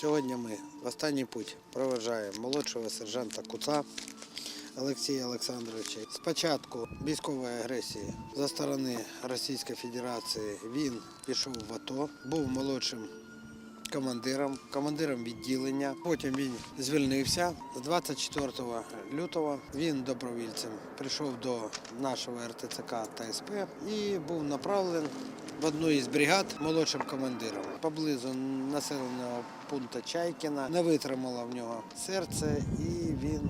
Сьогодні ми в останній путь проважаємо молодшого сержанта Куца Олексія Олександровича. Спочатку військової агресії за сторони Російської Федерації він пішов в АТО, був молодшим командиром, командиром відділення. Потім він звільнився. З 24 лютого він добровільцем прийшов до нашого РТЦК та СП і був направлений в одну із бригад молодшим командиром. Поблизу населеного пункту Чайкіна не витримало в нього серце, і він